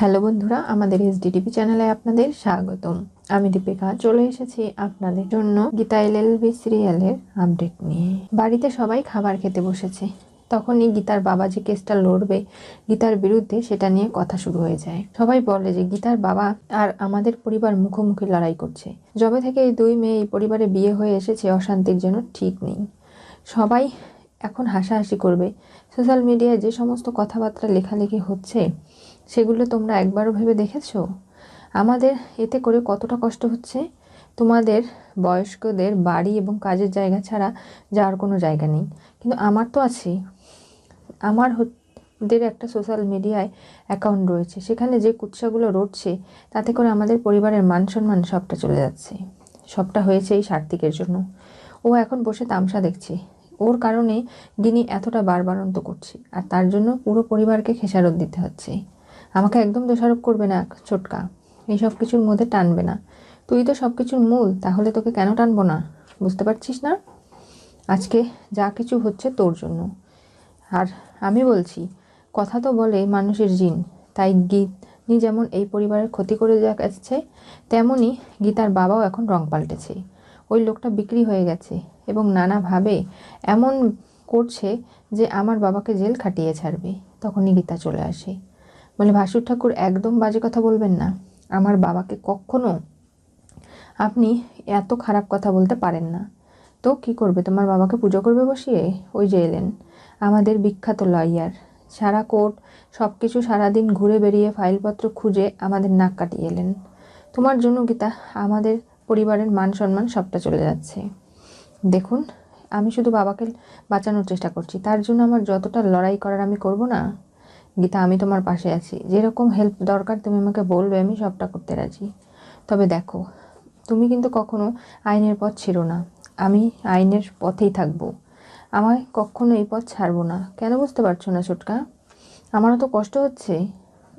Hello বন্ধুরা, আমাদের SDTV চ্যানেলে আপনাদের স্বাগতম। আমি দীপিকা, চলে এসেছি আপনাদের জন্য গীতা এলএলবি সিরিয়ালের আপডেট নিয়ে। বাড়িতে সবাই খাবার খেতে বসেছে। তখনই গীতার বাবা যে কেসটা লড়বে, গীতার বিরুদ্ধে সেটা নিয়ে কথা শুরু হয়ে যায়। সবাই বলে যে, গীতার বাবা আর আমাদের পরিবার মুখোমুখি লড়াই করছে। যবে থেকে এই দুই মেয়ে এই পরিবারে বিয়ে হয়ে এসেছে, অশান্তির জন্য ঠিক নেই। সবাই এখন হাসাহাসি করবে। সোশ্যাল মিডিয়ায় যে সমস্ত কথাবার্তা লেখালেখি হচ্ছে সেগুলো তোমরা একবারও ভেবে দেখেছ? আমাদের এতে করে কতটা কষ্ট হচ্ছে? তোমাদের বয়স্কদের বাড়ি এবং কাজের জায়গা ছাড়া যাওয়ার কোনো জায়গা নেই। কিন্তু আমার তো আছে। আমার ওদের একটা সোশ্যাল মিডিয়ায় অ্যাকাউন্ট রয়েছে। সেখানে যে কুৎসাগুলো রটছে, তাতে করে আমাদের পরিবারের মান সম্মান সবটা চলে যাচ্ছে। সবটা হয়েছে এই সার্থিকের জন্য। ও এখন বসে তামসা দেখছে। ওর কারণে গিনি এতটা বারবারন্ত করছে। আর তার জন্য পুরো পরিবারকে খেসারত দিতে হচ্ছে। আমাকে একদম দোষারোপ করবে না, ছোটকা। এই সব কিছুর মধ্যে টানবে না। তুই তো সব কিছুর মূল, তাহলে তোকে কেন টানবো না? বুঝতে পারছিস না? আজকে যা কিছু হচ্ছে তোর জন্য। আর আমি বলছি, কথা তো বলে মানুষের জিন। তাই গীতনি যেমন এই পরিবারের ক্ষতি করে যাচ্ছে তেমনই গীতার বাবাও এখন রং পাল্টেছে। ওই লোকটা বিক্রি হয়ে গেছে এবং নানাভাবে এমন করছে যে আমার বাবাকে জেল খাটিয়ে ছাড়বে। তখনই গীতা চলে আসে। বলে, ভাসুর ঠাকুর, একদম বাজে কথা বলবেন না। আমার বাবাকে কখনো আপনি এত খারাপ কথা বলতে পারেন না। তো কি করবে? তোমার বাবাকে পুজো করবে বসিয়ে? ওই যে এলেন। আমাদের বিখ্যাত লয়ার। সারা কোর্ট সব কিছু সারাদিন ঘুরে বেরিয়ে ফাইলপত্র খুঁজে আমাদের নাক কাটিয়ে এলেন। তোমার জন্য গীতা, আমাদের পরিবারের মান সম্মান সবটা চলে যাচ্ছে। দেখুন, আমি শুধু বাবাকে বাঁচানোর চেষ্টা করছি। তার জন্য আমার যতটা লড়াই করার আমি করব না গীতা, আমি তোমার পাশে আছি। যেরকম হেল্প দরকার, তুমি আমাকে বলবে, আমি সবটা করতে রাজি। তবে দেখো, তুমি কিন্তু কখনো আইনের পথ ছিল না। আমি আইনের পথেই থাকব। আমায় কখনো এই পথ ছাড়বো না। কেন বুঝতে পারছ না ছোটকা আমারও তো কষ্ট হচ্ছে।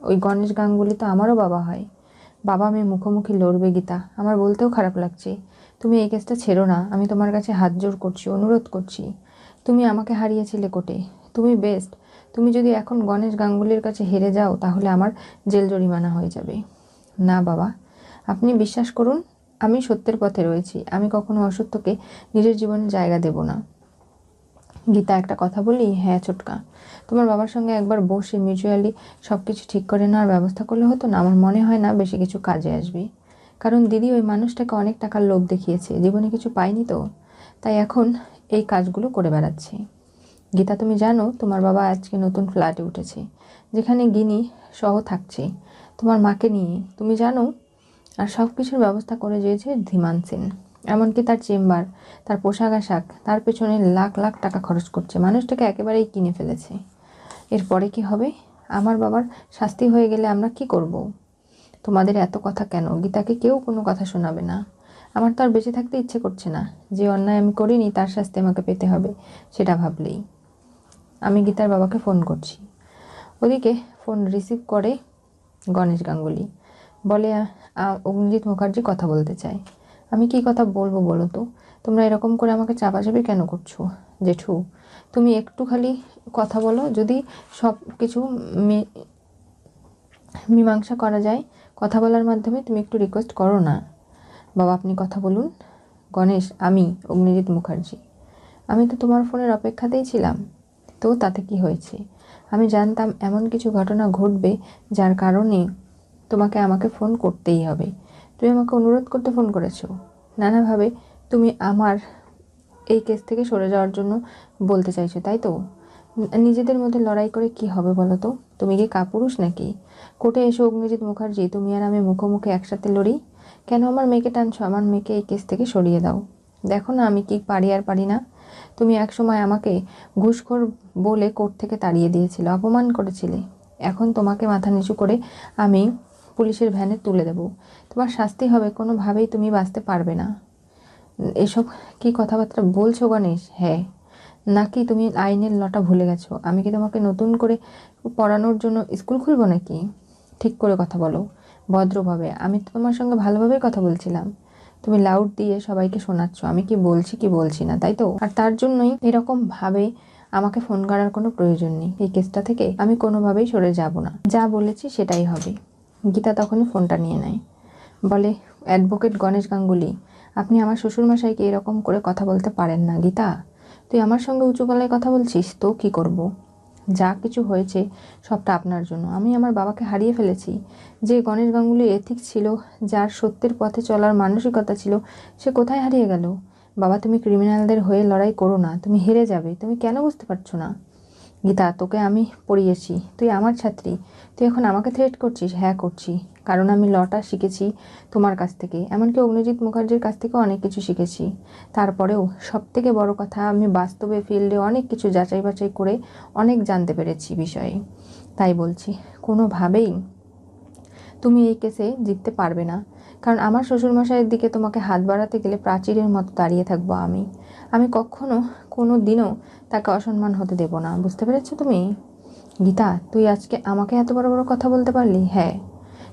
ওই গণেশ গাঙ্গুলি তো আমারও বাবা হয়। বাবা মেয়ে মুখোমুখি লড়বে গীতা। আমার বলতেও খারাপ লাগছে। তুমি এই কেসটা ছেড়ো না। আমি তোমার কাছে হাত জোর করছি, অনুরোধ করছি। তুমি আমাকে হারিয়েছিলে কোটে তুমি বেস্ট তুমি যদি এখন গণেশ গাঙ্গুলির কাছে হেরে যাও, তাহলে আমার জেল জরিমানা হয়ে যাবে। না, বাবা। আপনি বিশ্বাস করুন, আমি সত্যের পথে রয়েছি। আমি কখনো অসত্যকে নিজের জীবনে জায়গা দেব না। গীতা, একটা কথা বলি? হ্যাঁ ছোটকা। তোমার বাবার সঙ্গে একবার বসে মিউচুয়ালি সব কিছু ঠিক করে নেওয়ার ব্যবস্থা করলে হতো না? আমার মনে হয় না বেশি কিছু কাজে আসবে। কারণ দিদি ওই মানুষটাকে অনেক টাকার লোভ দেখিয়েছে। জীবনে কিছু পায়নি তো? তাই এখন এই কাজগুলো করে বেড়াচ্ছে। গীতা, তুমি জানো তোমার বাবা আজকে নতুন ফ্ল্যাটে উঠেছে, যেখানে গিনি সহ থাকছে, তোমার মাকে নিয়ে। তুমি জানো, আর সব কিছুর ব্যবস্থা করে দিয়েছে ধীমান সেন। এমনকি তার চেম্বার, তার পোশাক আশাক, তার পেছনে লাখ লাখ টাকা খরচ করছে। মানুষটাকে একেবারেই কিনে ফেলেছে। এরপরে কি হবে? আমার বাবার শাস্তি হয়ে গেলে আমরা কি করব। তোমাদের এত কথা কেন? গীতাকে কেউ কোনো কথা শোনাবে না। আমার তো আর বেঁচে থাকতে ইচ্ছে করছে না। যে অন্যায় আমি করিনি, তার শাস্তি আমাকে পেতে হবে, সেটা ভাবলেই। আমি গীতার বাবাকে ফোন করছি। ওদিকে ফোন রিসিভ করে গণেশ গাঙ্গুলি। বলে অগ্নিজিৎ মুখার্জি কথা বলতে চায়। আমি কি কথা বলব বলো তো? তোমরা এরকম করে আমাকে চাপাচাপি কেন করছ? জেঠু, তুমি একটু খালি কথা বলো। যদি সব কিছু মীমাংসা করা যায়, কথা বলার মাধ্যমে তুমি একটু রিকোয়েস্ট করো না। বাবা, আপনি কথা বলুন। গণেশ, আমি অগ্নিজিৎ মুখার্জি। আমি তো তোমার ফোনের অপেক্ষাতেই ছিলাম। তো তাতে কি হয়েছে? আমি জানতাম এমন কিছু ঘটনা ঘটবে যার কারণে তোমাকে আমাকে ফোন করতেই হবে। তুমি আমাকে অনুরোধ করতে ফোন করেছ। নানাভাবে তুমি আমার এই কেস থেকে সরে যাওয়ার জন্য বলতে চাইছো, তাই তো? নিজেদের মধ্যে লড়াই করে কি হবে বলো তো? তুমি কি কাপুরুষ নাকি? কোর্টে এসে অগ্নিজিৎ মুখার্জি, তুমি আর আমি মুখোমুখি একসাথে লড়ি? কেন আমার মেয়েকে টানছো? আমার মেয়েকে এই কেস থেকে সরিয়ে দাও। দেখো না, আমি কি পারি আর পারি না। তুমি একসময় আমাকে ঘুষখোর বলে কোর্ট থেকে তাড়িয়ে দিয়েছিলে, অপমান করেছিলে। এখন তোমাকে মাথা নিচু করে আমি পুলিশের ভ্যানে তুলে দেব। তোমার শাস্তি হবে, কোনোভাবেই তুমি বাঁচতে পারবে না। এসব কি কথাবার্তা বলছো গণেশ? হ্যাঁ। নাকি তুমি আইনের লটা ভুলে গেছো? আমি কি তোমাকে নতুন করে পড়ানোর জন্য স্কুল খুলবো নাকি? ঠিক করে কথা বলো, ভদ্রভাবে। আমি তো তোমার সঙ্গে ভালোভাবেই কথা বলছিলাম। তুমি লাউড দিয়ে সবাইকে শোনাচ্ছ, আমি কি বলছি কি বলছি না, তাই তো? আর তার জন্যই এরকম ভাবে আমাকে ফোন করার কোনো প্রয়োজন নেই। এই কেসটা থেকে আমি কোনোভাবেই সরে যাব না। যা বলেছি সেটাই হবে। গীতা তখনই ফোনটা নিয়ে নেয়। বলে অ্যাডভোকেট গণেশ গাঙ্গুলি, আপনি আমার শ্বশুরমশাইকে এরকম করে কথা বলতে পারেন না গীতা। তুই আমার সঙ্গে উঁচু গলায় কথা বলছিস, তো কি করব। যা কিছু হয়েছে সবটা আপনার জন্য। আমি আমার বাবাকে হারিয়ে ফেলেছি। যে গণেশ গাঙ্গুলি এথিক ছিল, যার সত্যের পথে চলার মানসিকতা ছিল, সে কোথায় হারিয়ে গেল? বাবা, তুমি ক্রিমিনালদের হয়ে লড়াই করো না। তুমি হেরে যাবে। তুমি কেন বুঝতে পারছ না? গীতা, তোকে আমি পড়িয়েছি। তুই আমার ছাত্রী। তুই এখন আমাকে থ্রেট করছিস? হ্যাঁ করছি। কারণ আমি লটা শিখেছি তোমার কাছ থেকে। এমনকি অগ্নিজিৎ মুখার্জির কাছ থেকেও অনেক কিছু শিখেছি। তারপরেও সব থেকে বড় কথা, আমি বাস্তবে ফিল্ডে অনেক কিছু যাচাই বাছাই করে অনেক জানতে পেরেছি বিষয়ে। তাই বলছি, কোনোভাবেই তুমি এই কেসে জিততে পারবে না। কারণ আমার শ্বশুরমশাইয়ের দিকে তোমাকে হাত বাড়াতে গেলে প্রাচীরের মতো দাঁড়িয়ে থাকব আমি। আমি কখনো কোনো দিনও তাকে অসম্মান হতে দেব না। বুঝতে পেরেছ তুমি? গীতা, তুই আজকে আমাকে এত বড় বড় কথা বলতে পারলি? হ্যাঁ।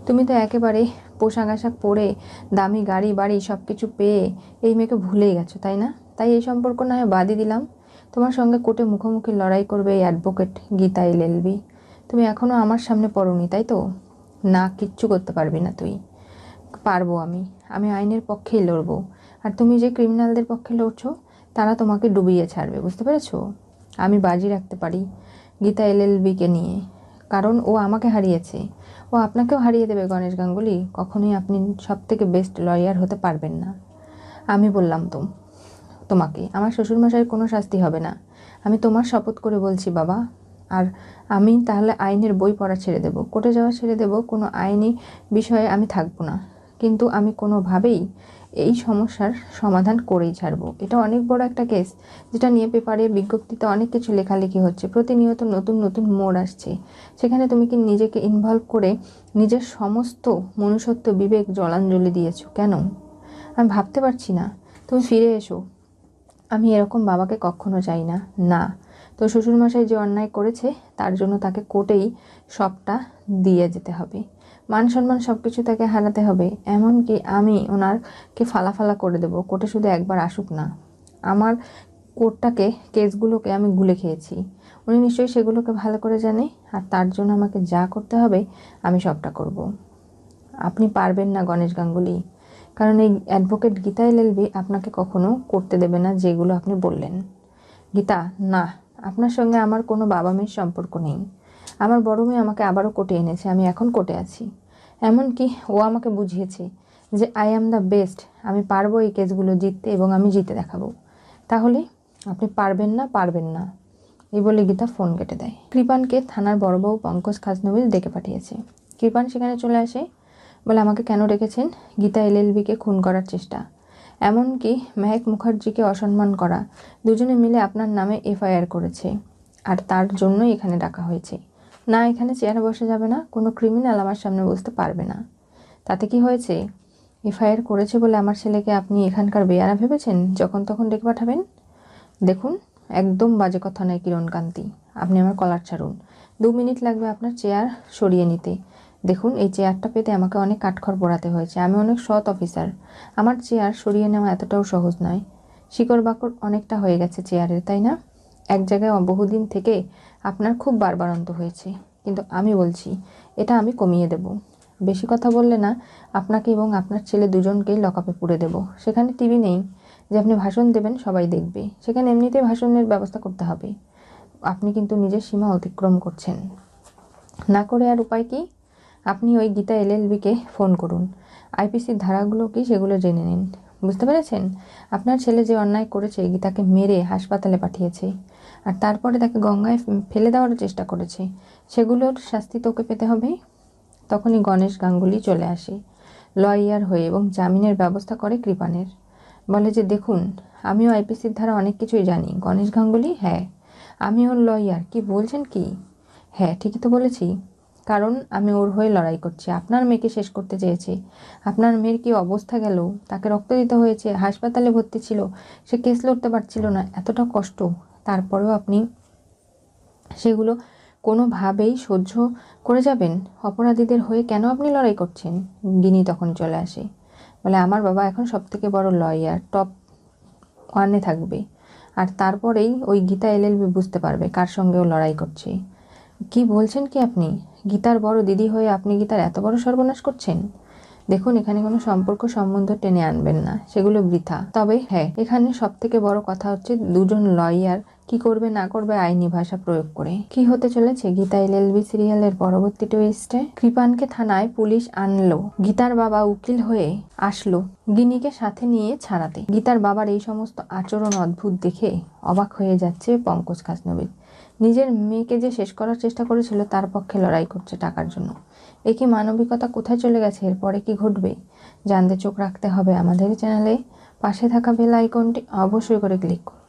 তুমি তো একেবারে পোশাক আশাক পরে, দামি গাড়ি, বাড়ি সব কিছু পেয়ে এই মেয়েকে ভুলেই গেছো, তাই না? তাই এই সম্পর্ক না হয় বাদই দিলাম। তোমার সঙ্গে কোর্টে মুখোমুখি লড়াই করবে এই অ্যাডভোকেট গীতা এলএলবি তুমি এখনও আমার সামনে পড়নি, তাই তো? না, কিচ্ছু করতে পারবি না তুই। পারব আমি। আমি আইনের পক্ষেই লড়বো। আর তুমি যে ক্রিমিনালদের পক্ষে লড়ছো তারা তোমাকে ডুবিয়ে ছাড়বে, বুঝতে পেরেছ? আমি বাজি রাখতে পারি গীতা এলএলবিকে নিয়ে। কারণ ও আমাকে হারিয়েছে। ও আপনাকেও হারিয়ে দেবে, গণেশ গাঙ্গুলি। কখনোই আপনি সব থেকে বেস্ট লয়ার হতে পারবেন না। আমি বললাম তো তোমাকে। আমার শ্বশুরমশাইয়ের কোনো শাস্তি হবে না। আমি তোমার শপথ করে বলছি, বাবা। আর আমি তাহলে আইনের বই পড়া ছেড়ে দেবো। কোর্টে যাওয়া ছেড়ে দেবো। কোনো আইনি বিষয়ে আমি থাকব না। কিন্তু আমি কোনোভাবেই এই সমস্যার সমাধান করেই ছাড়বো। এটা অনেক বড় একটা কেস যেটা নিয়ে পেপারে বিজ্ঞপ্তিতে অনেক কিছু লেখালেখি হচ্ছে। প্রতিনিয়ত নতুন নতুন মোড় আসছে। সেখানে তুমি কি নিজেকে ইনভলভ করে নিজের সমস্ত মনুষ্যত্ব বিবেক জলাঞ্জলি দিয়েছ? কেন? আমি ভাবতে পারছি না। তুমি ফিরে এসো। আমি এরকম বাবাকে কখনো চাই না। না। তো শ্বশুরমশাই যে অন্যায় করেছে, তার জন্য তাকে কোর্টেই সবটা দিয়ে যেতে হবে। মান সম্মান সব কিছু তাকে হারাতে হবে। এমনকি আমি ওনারকে ফালাফালা করে দেবো। কোর্টে শুধু একবার আসুক না। আমার কোর্টটাকে, কেসগুলোকে আমি গুলে খেয়েছি। উনি নিশ্চয়ই সেগুলোকে ভালো করে জানে, আর তার জন্য আমাকে যা করতে হবে, আমি সবটা করব। আপনি পারবেন না গণেশ গাঙ্গুলি। কারণ এই অ্যাডভোকেট গীতা এলএলবি আপনাকে কখনো করতে দেবে না যেগুলো আপনি বললেন। গীতা, না, আপনার সঙ্গে আমার কোনো বাবা মেয়ের সম্পর্ক নেই। আমার বড় মেয়ে আমাকে আবারও কোটে এনেছে, আমি এখন কোটে আছি। এমনকি ও আমাকে বুঝিয়েছে যে আই অ্যাম দ্য বেস্ট আমি পারব এই কেসগুলো জিততে এবং আমি জিতে দেখাবো। তাহলে আপনি পারবেন না পারবেন না। এই বলে গীতা ফোন কেটে দেয়। কৃপানকে থানার বড়বাবু পঙ্কজ খাজনবিল ডেকে পাঠিয়েছে। কৃপান সেখানে চলে আসে, বলে, আমাকে কেন ডেকেছেন? গীতা এলএলবিকে খুন করার চেষ্টা। এমনকি মেহেক মুখার্জিকে অসম্মান করা, দুজনে মিলে আপনার নামে এফআইআর করেছে, আর তার জন্যই এখানে ডাকা হয়েছে। না, এখানে চেয়ারে বসে যাবে না, কোনো ক্রিমিনাল আমার সামনে বসতে পারবে না। তাতে কি হয়েছে? এফআইআর করেছে বলে আমার ছেলেকে আপনি এখানকার বেয়ারা ভেবেছেন? যখন তখন ডেকে পাঠাবেন? দেখুন, একদম বাজে কথা নয় কিরণকান্তি। আপনি আমার কলার ছাড়ুন। দু মিনিট লাগবে আপনার চেয়ার সরিয়ে নিতে। দেখুন, এই চেয়ারটা পেতে আমাকে অনেক কাঠখড় পোড়াতে হয়েছে। আমি অনেক সৎ অফিসার। আমার চেয়ার সরিয়ে নেওয়া এতটাও সহজ নয়। শিকড় বাকড় অনেকটা হয়ে গেছে চেয়ারের, তাই না? এক জায়গায় বহুদিন থেকে আপনার খুব বারবারন্ত হয়েছে। কিন্তু আমি বলছি, এটা আমি কমিয়ে দেব। বেশি কথা বললে না, আপনাকে এবং আপনার ছেলে দুজনকেই লকআপে পুড়ে দেব। সেখানে টিভি নেই, যে আপনি ভাষণ দেবেন সবাই দেখবে। সেখানে এমনিতেই ভাষণের ব্যবস্থা করতে হবে। আপনি কিন্তু নিজের সীমা অতিক্রম করছেন। না করে আর উপায় কি? আপনি ওই গীতা এলএলবিকে ফোন করুন। আইপিসির ধারাগুলো কি সেগুলো জেনে নিন। বুঝতে পেরেছেন? আপনার ছেলে যে অন্যায় করেছে, গীতাকে মেরে হাসপাতালে পাঠিয়েছে। আর তারপরে তাকে গঙ্গায় ফেলে দেওয়ার চেষ্টা করেছে। সেগুলোর শাস্তি তোকে পেতে হবে। তখনই গণেশ গাঙ্গুলি চলে আসে। লয়ার হয়ে এবং জামিনের ব্যবস্থা করে কৃপানের। বলে যে, দেখুন, আমিও আইপিসির ধারা অনেক কিছুই জানি। গণেশ গাঙ্গুলি হ্যাঁ। আমি ওর লয়ার। কি বলছেন কি? হ্যাঁ ঠিকই তো বলেছি। কারণ আমি ওর হয়ে লড়াই করছি। আপনার মেয়েকে শেষ করতে চেয়েছি। আপনার মেয়ের কি অবস্থা গেল? তাকে রক্ত দিতে হয়েছে। হাসপাতালে ভর্তি ছিল। সে কেস লড়তে পারছিল না। এতটা কষ্ট। তারপরেও আপনি সেগুলো কোনোভাবেই সহ্য করে যাবেন? অপরাধীদের হয়ে কেন আপনি লড়াই করছেন? গিনি তখন চলে আসে। বলে, আমার বাবা এখন সব থেকে বড় লয়ার, টপ ওয়ানে থাকবে। আর তারপরেই ওই গীতা এলএলবি বুঝতে পারবে কার সঙ্গে ও লড়াই করছে। কি বলছেন কি আপনি? গীতার বড় দিদি হয়ে আপনি গীতার এত বড় সর্বনাশ করছেন? দেখুন, এখানে কোনো সম্পর্ক সম্বন্ধ টেনে আনবেন না। সেগুলো বৃথা। তবে হ্যাঁ এখানে সব থেকে বড় কথা হচ্ছে দুজন লয়ার কি করবে, না করবে, আইনি ভাষা প্রয়োগ করে। কি হতে চলেছে? গীতা এল এলএলবি সিরিয়ালের পরবর্তী টুইস্টে কৃপানকে থানায় পুলিশ আনলো। গীতার বাবা উকিল হয়ে আসলো গিনিকে সাথে নিয়ে ছাড়াতে। গীতার বাবার এই সমস্ত আচরণ অদ্ভুত দেখে অবাক হয়ে যাচ্ছে পঙ্কজ খাসনবীর নিজের মেয়েকে যে শেষ করার চেষ্টা করেছিল, তার পক্ষে লড়াই করছে টাকার জন্য। এ কি মানবিকতা কোথায় চলে গেছে? এরপরে কি ঘটবে? জানতে চোখ রাখতে হবে আমাদের চ্যানেলে। পাশে থাকা বেল আইকনটি অবশ্যই করে ক্লিক করুন।